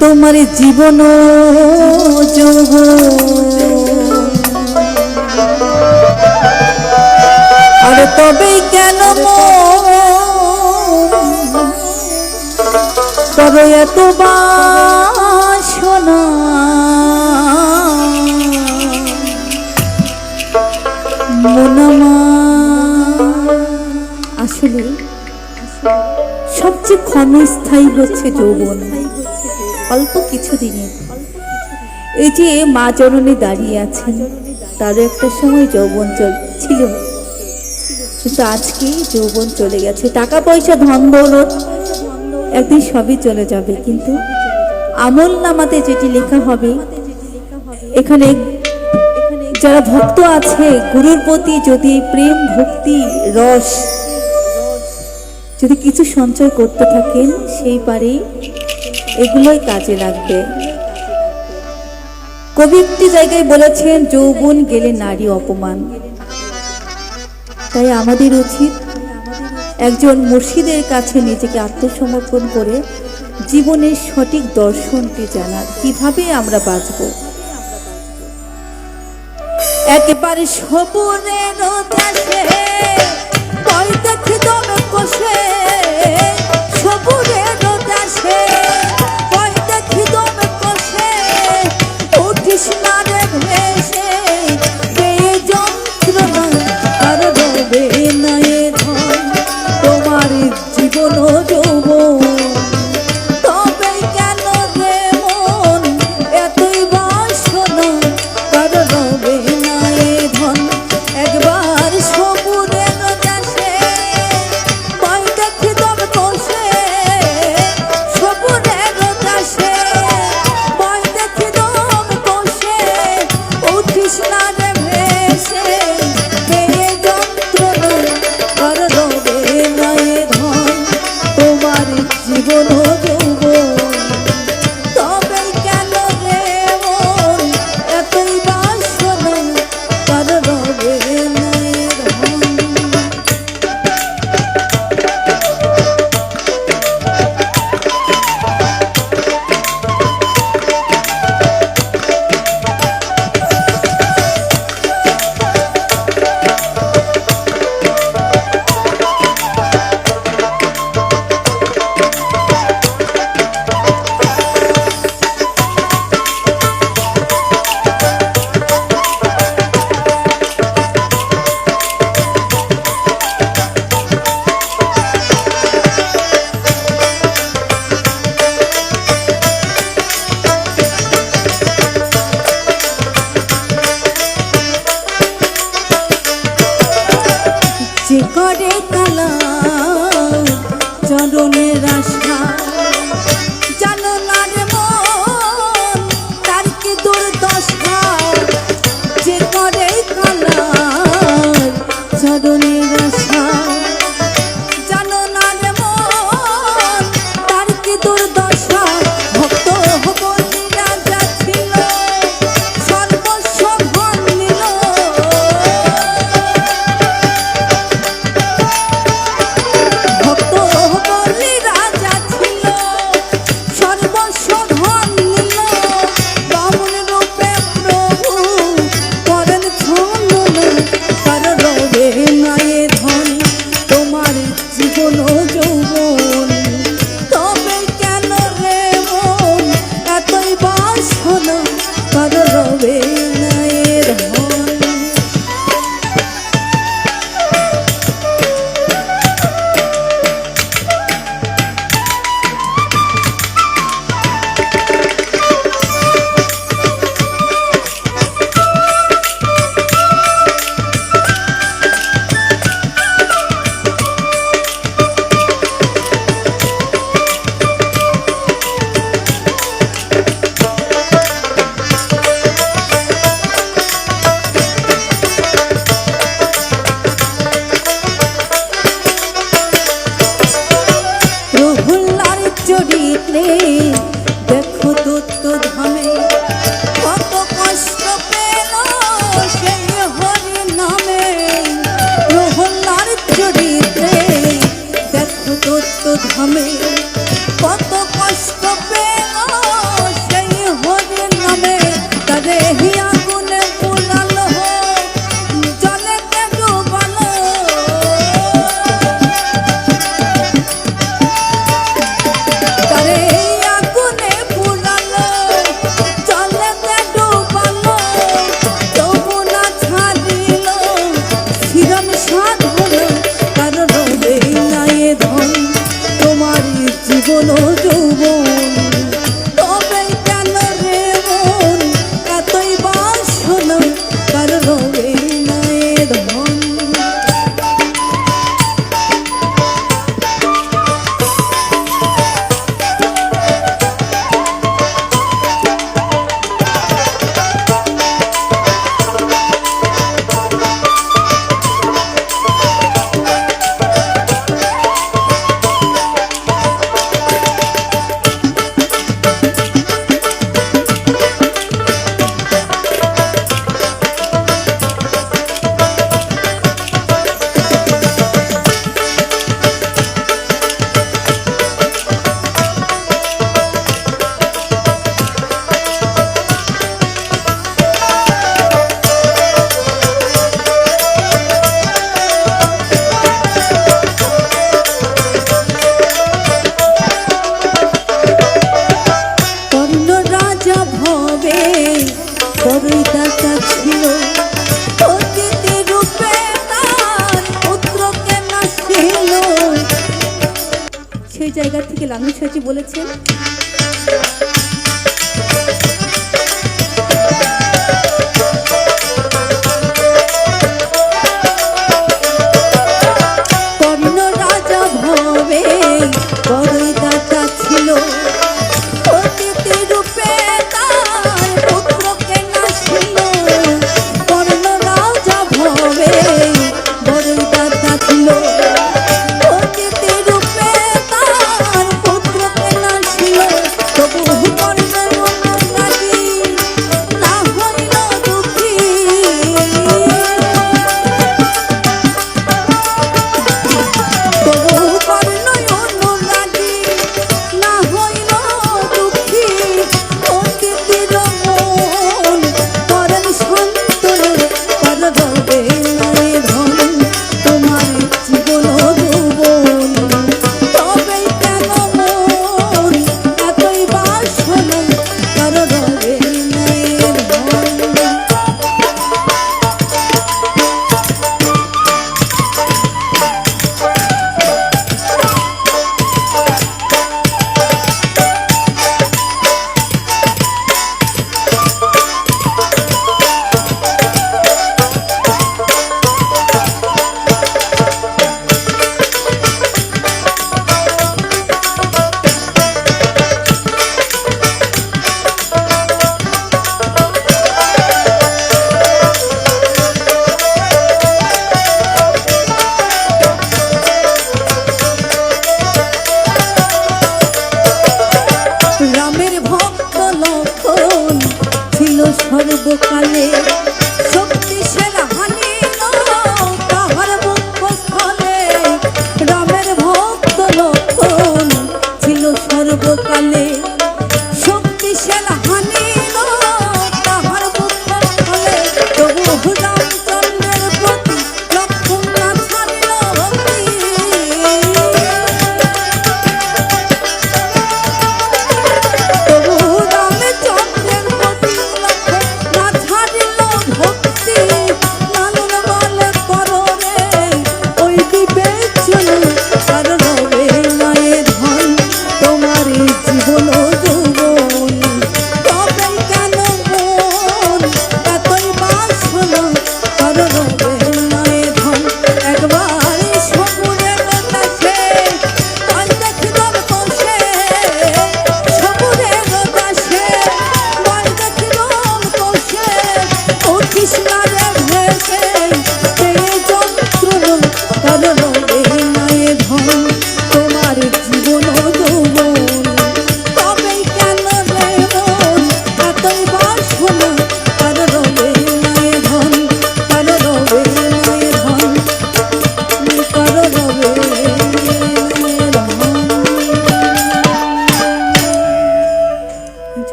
তোমার জীবন যোগ। আর তবেই কেন তবে এত আসলে সবচেয়ে ক্ষণস্থায়ী হচ্ছে যৌবন। অল্প কিছু দিনের এই যে মা জননী দাঁড়িয়ে আছেন, তারও একটা সময় যৌবন ছিল। কিন্তু আজকে যৌবন চলে গেছে। টাকা পয়সা ধন দৌলত একদিন সবই চলে যাবে। কিন্তু আমল নামাতে যেটি লেখা হবে, এখানে যারা ভক্ত আছে, গুরুর প্রতি যদি প্রেম, ভক্তি, রস যদি কিছু সঞ্চয় করতে থাকেন, সেই পারে এগুলোই কাজে লাগবে। কবি একটি জায়গায় বলেছেন, যৌবন গেলে নারী অপমান। তাই আমাদের উচিত একজন মুর্শিদের কাছে নিজেকে আত্মসমর্পণ করে জীবনের সঠিক দর্শনটি জানার। কীভাবে আমরা বাঁচব? একেবারে দমে কষে যে করে কালা জীবন রে